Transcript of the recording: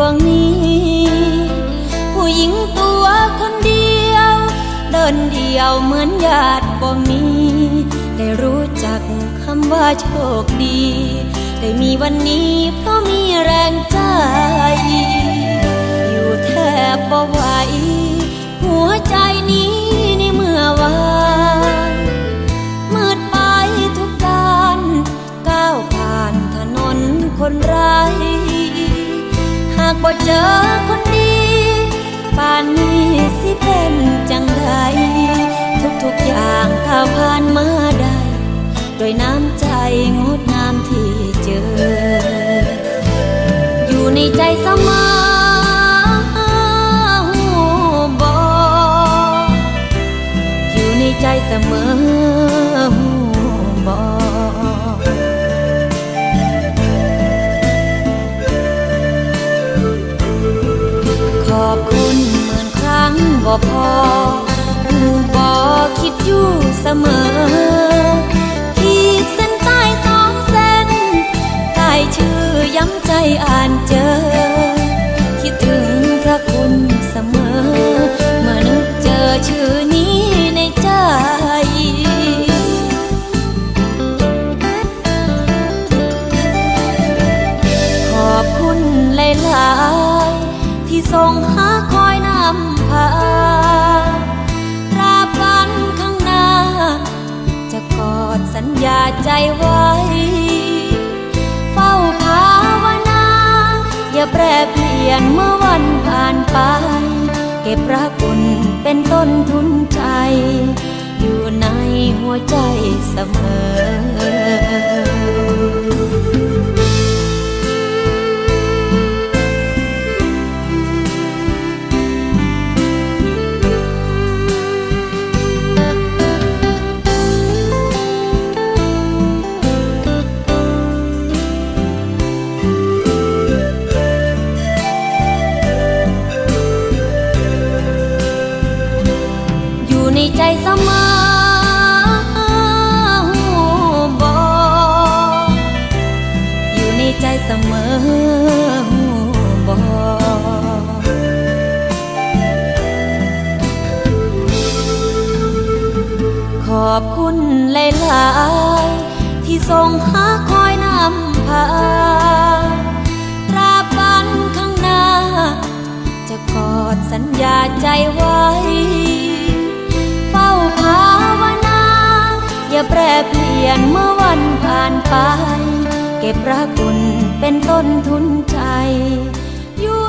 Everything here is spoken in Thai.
วงนี้ ผู้หญิงตัวคนเดียว เดินเดียวเหมือนญาติบ่มี ได้รู้จักคำว่าโชคดี ได้มีวันนี้เพราะมีแรงใจ อยู่แทบบ่ไหวหัวใจนี้ในเมื่อวานมืดไปทุกด้านก้าวผ่านถนนคนไร้ากบ่เจอคนดีป่านนี้สิเป็นจังใดทุกๆอย่างก้าวผ่านมาได้ด้วยน้ำใจงดงามที่เจอ อยู่ในใจเสมอหูบออยู่ในใจเสมอ อบคุณหมื่นครั้งบ่พอหูบอคิดอยู่เสมอ ขีดเส้นใต้สองเส้นใต้ชื่อย้ำใจอ่านเจอ ที่ส่งหาคอยนำพาตราบวันข้างหน้า จะกอดสัญญาใจไว้ เฝ้าภาวนา อย่าแปรเปลี่ยนเมื่อวันผ่านไป เก็บรักคุณเป็นต้นทุนใจ อยู่ในหัวใจเสมอ ในใจเสมอหูบออยู่ในใจเสมอหูบอขอบคุณหลาย ๆ ที่ส่งหาคน แปรเปลี่ยนเมื่อวันผ่านไป เก็บระคุณเป็นต้นทุนใจ อยู่